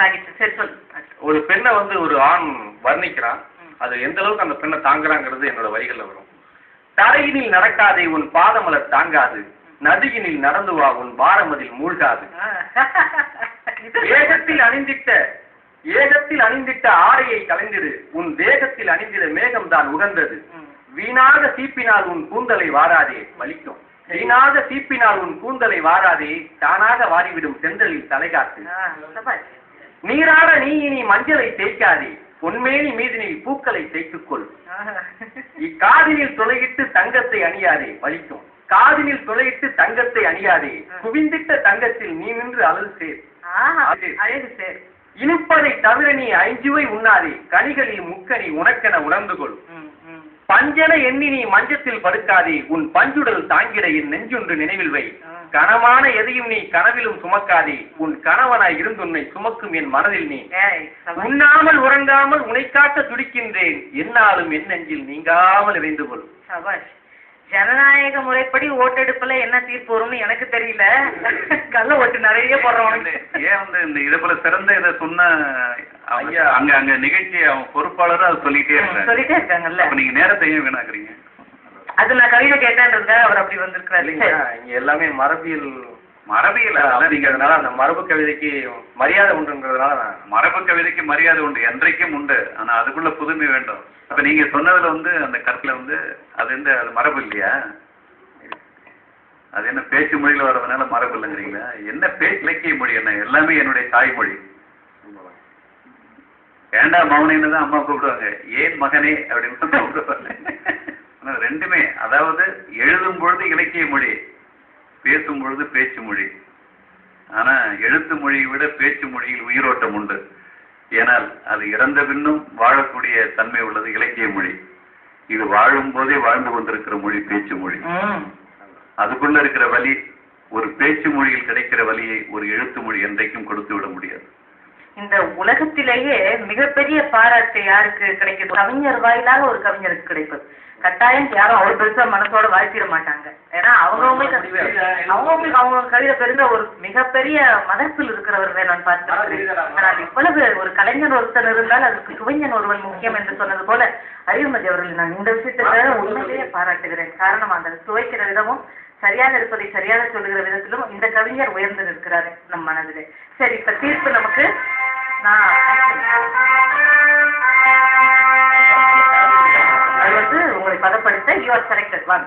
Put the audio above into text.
சாகித்யம் சரி சொல்லு ஒரு பெண்ணை வந்து ஒரு ஆண் வர்ணிக்கிறான். அது எந்த அளவுக்கு அந்த பெண்ணை தாங்குறாங்கிறது என்னோட வரிகள்ல வரும். தரையினில் நடக்காதே உன் பாதமலர் தாங்காது. நதியினில் நடந்து வா உன் பாரமதில் மூழ்காது. ஏகத்தில் அணிந்திட்ட ஏகத்தில் அணிந்திட்ட ஆடையை கலைந்திடு. உன் தேகத்தில் அணிந்திட மேகம்தான் உகந்தது. வீணாக சீப்பினால் உன் கூந்தலை வாராதே வலிக்கும். வீணாக சீப்பினால் உன் கூந்தலை வாராதே தானாக வாரிவிடும் செந்தலில் தலைகாத்து நீராட நீ இனி மஞ்சளை தேய்க்காதே. பொன்மேனி மீதினில் பூக்களை தேய்த்துக்கொள். இக்காதினில் துளையிட்டு தங்கத்தை அணியாதே வலிக்கும். காதினில் துளையிட்டு தங்கத்தை அணியாதே. குவிந்திட்ட தங்கத்தில் நீ நின்று அழல் சேர். அழகு சரி. இனிப்பதை தவிர நீ ஐஞ்சுவை உண்ணாதே. கனிகளில் முக்கனி உனக்கென உணர்ந்து கொள். பஞ்சன எண்ணி நீ மஞ்சத்தில் படுக்காதே. உன் பஞ்சுடல் தாங்கிட என் நெஞ்சொன்று நினைவில் வை. கனமான எதையும் நீ கனவிலும் சுமக்காதே. உன் கணவனாய் இருந்துன்னை சுமக்கும் என் மனதில் நீ. உண்ணாமல் உறங்காமல் உனை காக்க துடிக்கின்றேன். என்னாலும் என் நெஞ்சில் நீங்காமல் இறைந்து கொள் சபாஷ் ஜனநாயக முறைப்படி ஓட்டெடுப்புல என்ன தீர்ப்பு வரும்னு எனக்கு தெரியல. கள்ள ஓட்டு நிறைய போடுறவனுக்கு. ஏன் வந்து இந்த இதை போல சிறந்த இதை சொன்ன. அங்க அங்க நிகழ்ச்சி அவங்க பொறுப்பாளரும் அதை சொல்லிட்டே இருக்காங்க. சொல்லிட்டே இருக்காங்கல்ல. நீங்க நேரத்தை ஏன் வீணாக்குறீங்க. அது நான் கவிதை கேட்டேன்றதுக்காக அவர் அப்படி வந்திருக்கிறாரு. இல்லைங்களா இங்க எல்லாமே மரபியல். மரபியல் அப்படிங்கிறதுனால அந்த மரபு கவிதைக்கு மரியாதை உண்டுங்கிறதுனால மரபு கவிதைக்கு மரியாதை உண்டு என்றைக்கும் உண்டு. ஆனா அதுக்குள்ள புதுமை வேண்டும். அப்ப நீங்க சொன்னதுல வந்து அந்த கருத்துல வந்து அது வந்து அது மரபு இல்லையா? அது என்ன பேச்சு மொழியில வர்றதுனால மரபு இல்லைங்கிறீங்களா? என்ன பேச்சு இலக்கிய மொழி என்ன? எல்லாமே என்னுடைய தாய்மொழி ஏண்டா மௌனேன்னு தான் அம்மா கூப்பிடுவாங்க. ஏன் மகனே அப்படின்னு கூப்பிடுவாங்க. ரெண்டுமே அதாவது எழுதும் பொழுது இலக்கிய மொழி பேசும் பொழுது பேச்சு மொழி. ஆனா எழுத்து மொழியை விட பேச்சு மொழியில் உயிரோட்டம் உண்டு. ஏனால் அது இறந்த பின்னும் வாழக்கூடிய தன்மை உள்ளது இலக்கிய மொழி. இது வாழும் போதே வாழ்ந்து கொண்டிருக்கிற மொழி பேச்சு மொழி. அதுக்குள்ள இருக்கிற வலி ஒரு பேச்சு மொழியில் கிடைக்கிற வலியை ஒரு எழுத்து மொழி என்றைக்கும் கொடுத்து விட முடியாது. இந்த உலகத்திலேயே மிகப்பெரிய பாராட்டு யாருக்கு கிடைக்குது? கவிஞர் வாயிலாக ஒரு கவிஞருக்கு கிடைப்பது. கட்டாயம் யாரும் அவ்வளவு பெருசா மனசோட வாழ்த்திட மாட்டாங்க. ஏன்னா அவங்கவுங்களுக்கு அவங்கவுங்களுக்கு அவங்க கவிதை பெருங்க ஒரு மிகப்பெரிய மதத்தில் இருக்கிறவர்களை நான் பார்த்திருக்கிறேன். ஆனால் இவ்வளவு ஒரு கலைஞர் ஒருத்தர் இருந்தால் அதுக்கு கவிஞன் ஒருவன் முக்கியம் என்று சொன்னது போல அறிவுமதி அவர்கள் நான் இந்த விஷயத்துக்காக உண்மையிலேயே பாராட்டுகிறேன். காரணம் அந்த சுவைக்கிற விதமும் சரியாக இருப்பதை சரியாக சொல்லுகிற விதத்திலும் இந்த கவிஞர் உயர்ந்து நிற்கிறாரு நம் மனதிலே. சரி இப்ப தீர்ப்பு நமக்கு பதப்படுத்த யூ ஆர் செலக்டட் ஒன்